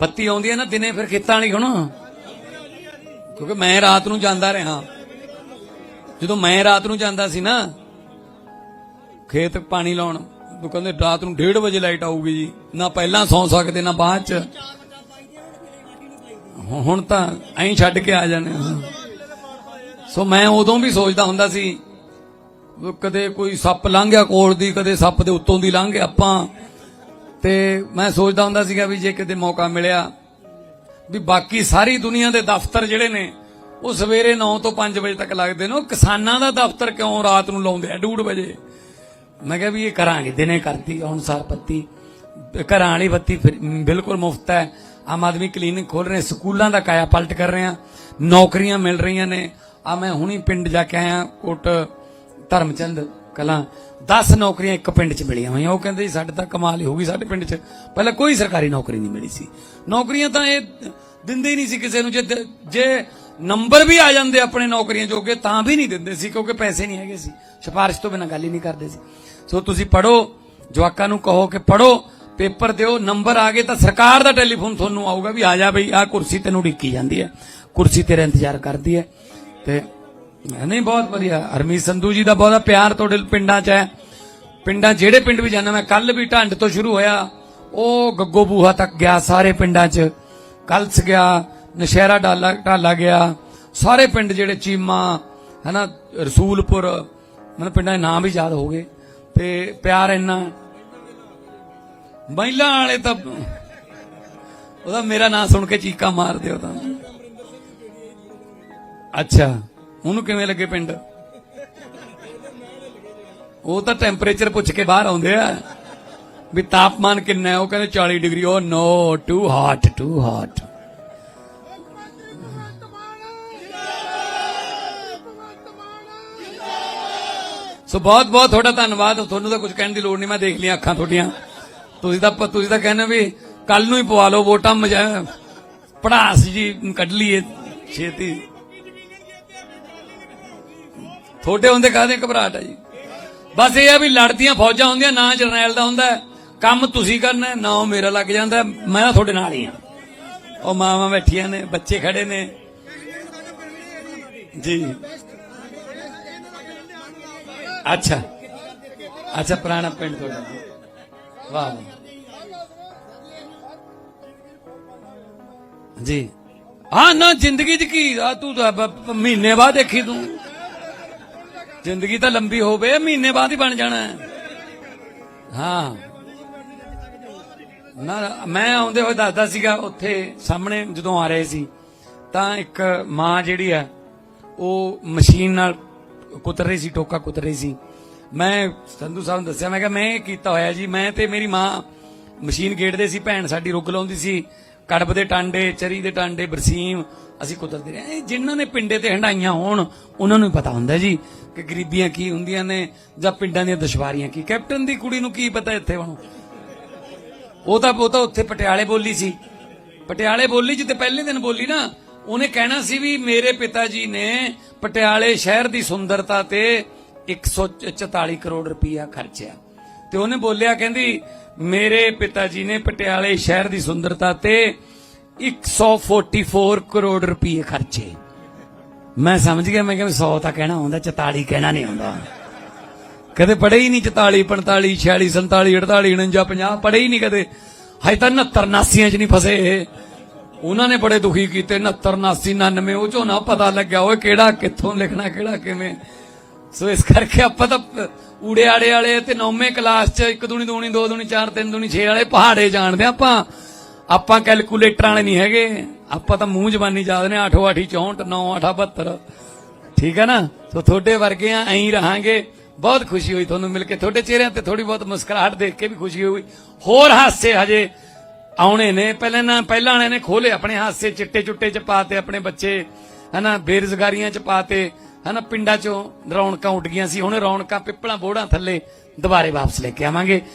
ਬੱਤੀ ਆਉਂਦੀ ਹੈ ਨਾ ਦਿਨੇ ਫਿਰ ਖੇਤਾਂ ਵਾਲੀ ਹੁਣ। ਕਿਉਂਕਿ ਮੈਂ ਰਾਤ ਨੂੰ ਜਾਂਦਾ ਰਿਹਾ। ਜਦੋਂ ਮੈਂ ਰਾਤ ਨੂੰ ਜਾਂਦਾ ਸੀ ਨਾ, ਖੇਤ ਪਾਣੀ ਲਾਉਣ, ਉਹ ਕਹਿੰਦੇ ਰਾਤ ਨੂੰ 1:30 ਵਜੇ ਲਾਈਟ ਆਊਗੀ ਜੀ। ਨਾ ਪਹਿਲਾਂ ਸੌਂ ਸਕਦੇ, ਨਾ ਬਾਅਦ ਚ। ਹੁਣ- ਤਾਂ ਐਂ ਛੱਡ ਕੇ ਆ ਜਾਣੇ ਸੋ ਮੈਂ ਉਦੋਂ ਵੀ ਸੋਚਦਾ ਹੁੰਦਾ ਸੀ ਕਦੇ ਕੋਈ ਸੱਪ ਲੰਘ ਗਿਆ ਕੋਲ ਦੀ, ਕਦੇ ਸੱਪ ਦੇ ਉੱਤੋਂ ਦੀ ਲੰਘ ਗਿਆ। ਆਪਾਂ ਤੇ ਮੈਂ ਸੋਚਦਾ ਹੁੰਦਾ ਸੀਗਾ ਵੀ ਜੇ ਕਿਤੇ ਮੌਕਾ ਮਿਲਿਆ, ਵੀ ਬਾਕੀ ਸਾਰੀ ਦੁਨੀਆ ਦੇ ਦਫ਼ਤਰ ਜਿਹੜੇ ਨੇ, ਉਹ ਸਵੇਰੇ 9 ਤੋਂ 5 ਵਜੇ ਤੱਕ ਲੱਗਦੇ ਨੇ। ਉਹ ਕਿਸਾਨਾਂ ਦਾ ਦਫ਼ਤਰ ਕਿਉਂ ਰਾਤ ਨੂੰ ਲਾਉਂਦੇ ਆ? 2:30 ਵਜੇ। ਮੈਂ ਕਿਹਾ ਵੀ ਇਹ ਕਰਾਂਗੇ ਦਿਨੇ ਕਰਤੀ ਅਨੁਸਾਰ ਪੱਤੀ, ਘਰਾਂ ਵਾਲੀ ਬੱਤੀ ਫਿਰ ਬਿਲਕੁਲ ਮੁਫਤ ਹੈ। ਆਮ ਆਦਮੀ ਕਲੀਨਿਕ ਖੋਲ ਰਹੇ, ਸਕੂਲਾਂ ਦਾ ਕਾਇਆ ਪਲਟ ਕਰ ਰਹੇ ਆ, ਨੌਕਰੀਆਂ ਮਿਲ ਰਹੀਆਂ ਨੇ। ਆ ਮੈਂ ਹੁਣੀ ਪਿੰਡ ਜਾ ਕੇ ਆਇਆ, ਕੋਟ ਧਰਮਚੰਦ। ਕਲਾਂ 10 ਨੌਕਰੀਆਂ ਇੱਕ ਪਿੰਡ 'ਚ ਮਿਲੀਆਂ ਹੋਈਆਂ। ਉਹ ਕਹਿੰਦੇ ਜੀ, ਸਾਡੇ ਤਾਂ ਕਮਾਲ ਹੀ ਹੋ ਗਈ ਸਾਡੇ ਪਿੰਡ 'ਚ। ਪਹਿਲਾਂ ਕੋਈ ਸਰਕਾਰੀ ਨੌਕਰੀ ਨਹੀਂ ਮਿਲੀ ਸੀ। ਨੌਕਰੀਆਂ ਤਾਂ ਇਹ ਦਿੰਦੇ ਹੀ ਨਹੀਂ ਸੀ ਕਿਸੇ ਨੂੰ। ਜੇ ਜੇ ਨੰਬਰ ਵੀ ਆ ਜਾਂਦੇ ਆਪਣੇ ਨੌਕਰੀਆਂ ਜੋਗੇ, ਤਾਂ ਵੀ ਨਹੀਂ ਦਿੰਦੇ ਸੀ, ਕਿਉਂਕਿ ਪੈਸੇ ਨਹੀਂ ਹੈਗੇ ਸੀ। ਸਿਫਾਰਿਸ਼ ਤੋਂ ਬਿਨਾਂ ਗੱਲ ਹੀ ਨਹੀਂ ਕਰਦੇ ਸੀ। ਸੋ ਤੁਸੀਂ ਪੜੋ ਜਵਾਕਾਂ ਨੂੰ ਕਹੋ ਕਿ ਪੜੋ ਪੇਪਰ ਦਿਓ, ਨੰਬਰ ਆ ਗਏ ਤਾਂ ਸਰਕਾਰ ਦਾ ਟੈਲੀਫੋਨ ਤੁਹਾਨੂੰ ਆਊਗਾ ਵੀ ਆ ਜਾ ਬਈ ਆ ਕੁਰਸੀ ਤੈਨੂੰ ਢਿੱਕੀ ਜਾਂਦੀ ਹੈ। ਕੁਰਸੀ ਤੇਰਾ ਇੰਤਜ਼ਾਰ ਕਰਦੀ ਹੈ। ਤੇ ਨਹੀਂ, ਬਹੁਤ ਵਧੀਆ। ਹਰਮੀਤ ਸੰਧੂ ਜੀ ਦਾ ਬਹੁਤਾ ਪਿਆਰ ਤੁਹਾਡੇ ਪਿੰਡਾਂ 'ਚ ਹੈ। ਪਿੰਡਾਂ ਜਿਹੜੇ ਪਿੰਡ ਵੀ ਜਾਣਾ ਮੈਂ ਕੱਲ ਵੀ ਢੰਡ ਤੋਂ ਸ਼ੁਰੂ ਹੋਇਆ। ਉਹ ਗੱਗੋ ਬੂਹਾ ਤੱਕ ਗਿਆ ਸਾਰੇ ਪਿੰਡਾਂ 'ਚ। ਕਲਸ ਗਿਆ, ਨਸ਼ਹਿਰਾ ਡਾਲਾ ਢਾਲਾ ਗਿਆ। ਸਾਰੇ ਪਿੰਡ ਜਿਹੜੇ ਚੀਮਾ, ਹਨਾ, ਰਸੂਲਪੁਰ ਮੈਨੂੰ ਪਿੰਡਾਂ ਦੇ ਨਾਮ ਵੀ ਯਾਦ ਹੋ ਗਏ। ਤੇ ਪਿਆਰ ਇੰਨਾ। ਮਹਿਲਾ ਵਾਲੇ ਤਾਂ ਉਹਦਾ ਮੇਰਾ ਨਾਮ ਸੁਣ ਕੇ ਚੀਕਾਂ ਮਾਰਦੇ ਹੋ ਤਾਂ। ਅੱਛਾ। ਉਹਨੂੰ ਕਿਵੇਂ ਲੱਗੇ ਪਿੰਡ? ਉਹ ਤਾਂ ਟੈਂਪਰੇਚਰ ਪੁੱਛ ਕੇ ਬਾਹਰ ਆਉਂਦੇ ਆ। ਵੀ ਤਾਪਮਾਨ ਕਿੰਨਾ ਹੈ? ਉਹ ਕਹਿੰਦੇ 40 ਡਿਗਰੀ। ਉਹ no too hot too hot so ਬਹੁਤ ਬਹੁਤ ਤੁਹਾਡਾ ਧੰਨਵਾਦ। ਤੁਹਾਨੂੰ ਤਾਂ ਕੁਝ ਕਹਿਣ ਦੀ ਲੋੜ ਨਹੀਂ। ਮੈਂ ਦੇਖ ਲਿਆ ਅੱਖਾਂ ਤੁਹਾਡੀਆਂ। ਤੁਸੀਂ ਤਾਂ ਤੁਸੀਂ ਤਾਂ ਕਹਿੰਦੇ ਵੀ ਕੱਲ ਨੂੰ ਹੀ ਪਵਾ ਲਓ ਵੋਟਾਂ। ਮਜਾ ਪੜਾਸ ਜੀ, ਕੱਢ ਲਈਏ। ਛੇਤੀ। ਤੁਹਾਡੇ ਹੁੰਦੇ ਕਾਹਦੇ ਘਬਰਾਹਟ ਹੈ ਜੀ? ਬਸ ਇਹ ਆ ਵੀ ਲੜਦੀਆਂ ਫੌਜਾਂ ਹੁੰਦੀਆਂ, ਨਾ ਜਰਨੈਲ ਦਾ ਹੁੰਦਾ ਕੰਮ ਤੁਸੀਂ ਕਰਨਾ ਨਾ ਉਹ ਮੇਰਾ ਲੱਗ ਜਾਂਦਾ ਮੈਂ ਤਾਂ ਤੁਹਾਡੇ ਨਾਲ ਹੀ ਆ ਉਹ ਮਾਵਾਂ ਬੈਠੀਆਂ ਨੇ, ਬੱਚੇ ਖੜੇ ਨੇ। ਜੀ। ਅੱਛਾ। ਅੱਛਾ, ਪੁਰਾਣਾ ਪਿੰਡ ਤੁਹਾਡਾ। ਵਾਹ। ਵਾਹ। ਜੀ। ਹਾਂ, ਨਾ, ਜ਼ਿੰਦਗੀ ਚ ਕੀ ਆ? ਤੂੰ ਤਾਂ ਮਹੀਨੇ ਬਾਅਦ ਦੇਖੀ ਤੂੰ। ਜ਼ਿੰਦਗੀ ਤਾਂ ਲੰਬੀ ਹੋਵੇ, ਮਹੀਨੇ ਬਾਅਦ ਹੀ ਬਣ ਜਾਣਾ ਹੈ। ਹਾਂ। ਨਾ, ਮੈਂ ਆਉਂਦੇ ਹੋਏ ਦੱਸਦਾ ਸੀਗਾ, ਉੱਥੇ ਸਾਹਮਣੇ ਜਦੋਂ ਆ ਰਹੇ ਸੀ, ਤਾਂ ਇੱਕ ਮਾਂ ਜਿਹੜੀ ਆ ਉਹ ਮਸ਼ੀਨ ਨਾਲ ਕੁਤਰ ਰਹੀ ਸੀ, ਟੋਕਾ ਕੁਤਰ ਰਹੀ ਸੀ। ਮੈਂ ਸੰਧੂ ਸਾਹਿਬ ਨੂੰ ਦੱਸਿਆ, ਮੈਂ ਕਿਹਾ, ਮੈਂ ਇਹ ਕੀਤਾ ਹੋਇਆ ਜੀ, ਮੈਂ ਤੇ ਮੇਰੀ ਮਾਂ ਮਸ਼ੀਨ ਗੇੜਦੇ ਸੀ, ਭੈਣ ਸਾਡੀ ਰੁੱਗ ਲਾਉਂਦੀ ਸੀ। ਕੜਬ ਦੇ ਟਾਂਡੇ, ਚਰੀ ਦੇ ਟਾਂਡੇ, ਬਰਸੀਮ, ਅਸੀਂ ਕੁਤਰਦੇ ਰਹੇ। ਇਹ ਜਿਨ੍ਹਾਂ ਨੇ ਪਿੰਡੇ ਤੇ ਹੰਡਾਈਆਂ ਹੋਣ, ਉਹਨਾਂ ਨੂੰ ਪਤਾ ਹੁੰਦਾ ਜੀ ਕਿ ਗਰੀਬੀਆਂ ਕੀ ਹੁੰਦੀਆਂ ਨੇ ਜਾਂ ਪਿੰਡਾਂ ਦੀਆਂ ਦੁਸ਼ਵਾਰੀਆਂ ਕੀ। ਕੈਪਟਨ ਦੀ ਕੁੜੀ ਨੂੰ ਕੀ ਪਤਾ ਇੱਥੇ ਹੁਣ? ਉਹ ਤਾਂ ਉਹ ਤਾਂ ਉੱਥੇ ਪਟਿਆਲੇ ਬੋਲੀ ਸੀ। ਪਟਿਆਲੇ ਬੋਲੀ ਜਿੱਤੇ ਪਹਿਲੇ ਦਿਨ ਬੋਲੀ ਨਾ, ਉਹਨੇ ਕਹਿਣਾ ਸੀ ਵੀ ਮੇਰੇ ਪਿਤਾ ਜੀ ਨੇ ਪਟਿਆਲੇ ਸ਼ਹਿਰ ਦੀ ਸੁੰਦਰਤਾ ਤੇ 144 ਕਰੋੜ ਰੁਪਇਆ ਖਰਚਿਆ। ਤੇ ਉਹਨੇ ਬੋਲਿਆ, ਕਹਿੰਦੀ, ਮੇਰੇ ਪਿਤਾ ਜੀ ਨੇ ਪਟਿਆਲੇ ਸ਼ਹਿਰ ਦੀ ਸੁੰਦਰਤਾ ਤੇ 144 ਕਰੋੜ ਰੁਪਏ ਖਰਚੇ। ਮੈਂ ਸਮਝ ਗਿਆ, ਮੈਂ ਕਿਹਾ 100 ਤਾਂ ਕਹਿਣਾ ਹੁੰਦਾ 44 ਕਹਿਣਾ ਨਹੀਂ ਹੁੰਦਾ। ਕਦੇ ਪੜ੍ਹੇ ਹੀ ਨਹੀਂ 44 45 46 47 48 49 50 ਪੜ੍ਹੇ ਹੀ ਨਹੀਂ ਕਦੇ। ਹਜੇ ਤਾਂ 69 ਨਾਸੀਆਂ 'ਚ ਨਹੀਂ ਫਸੇ ਇਹ। ਉਹਨਾਂ ਨੇ ਬੜੇ ਦੁਖੀ ਕੀਤੇ 69 89 99 ਉਹ ਚੋਂ ਨਾ ਪਤਾ ਲੱਗਿਆ, ਓਏ ਕਿਹੜਾ ਕਿੱਥੋਂ ਲਿਖਣਾ, ਕਿਹੜਾ ਕਿਵੇਂ। ਸੋ ਇਸ ਕਰਕੇ ਆਪਾਂ ਤਾਂ ਪ- ਊੜੇ ਆੜੇ ਵਾਲੇ ਤੇ ਨੌਵੇਂ ਕਲਾਸ 'ਚ ਇੱਕ ਦੂਣੀ ਦੂਣੀ, ਦੋ ਦੂਣੀ, ਚਾਰ, ਤਿੰਨ ਦੂਣੀ 6 ਵਾਲੇ ਪਹਾੜੇ ਜਾਣਦੇ ਆਪਾਂ। ਆਪਾਂ ਕੈਲਕੂਲੇਟਰਾਂ ਵਾਲੇ ਨਹੀਂ ਹੈਗੇ। ਆਪਾਂ ਤਾਂ ਮੂੰਹ ਜ਼ਬਾਨੀ ਜਾਣਦੇ ਨੇ 8 8 64 9 8 72 ਠੀਕ ਹੈ ਨਾ? ਸੋ ਤੁਹਾਡੇ ਵਰਗੇ ਆ, ਐਂ ਰਹਾਂਗੇ। ਬਹੁਤ ਖੁਸ਼ੀ ਹੋਈ ਤੁਹਾਨੂੰ ਮਿਲ ਕੇ। ਤੁਹਾਡੇ ਚਿਹਰਿਆਂ ਤੇ ਥੋੜੀ ਬਹੁਤ ਮੁਸਕਰਾਹਟ ਦੇਖ ਕੇ ਵੀ ਖੁਸ਼ੀ ਹੋਈ। ਹੋਰ ਹਾਸੇ ਹਜੇ ਆਉਣੇ ਨੇ। ਪਹਿਲਾਂ ਨਾ, ਪਹਿਲਾਂ ਵਾਲਿਆਂ ਨੇ ਖੋਲੇ ਆਪਣੇ ਹਾਸੇ, ਚਿੱਟੇ ਚੁੱਟੇ ਚ ਪਾਤੇ ਆਪਣੇ ਬੱਚੇ, ਹਨਾ, ਬੇਰੁਜ਼ਗਾਰੀਆਂ ਚ ਪਾਤੇ ਹਨਾ ਪਿੰਡਾਂ ਚੋਂ ਰੌਣਕਾਂ ਉੱਡ ਗਈਆਂ ਸੀ, ਹੁਣ ਰੌਣਕਾਂ ਪਿੱਪਲਾਂ ਬੋੜਾਂ ਥੱਲੇ ਦੁਬਾਰੇ ਵਾਪਸ ਲੈ ਕੇ ਆਵਾਂਗੇ।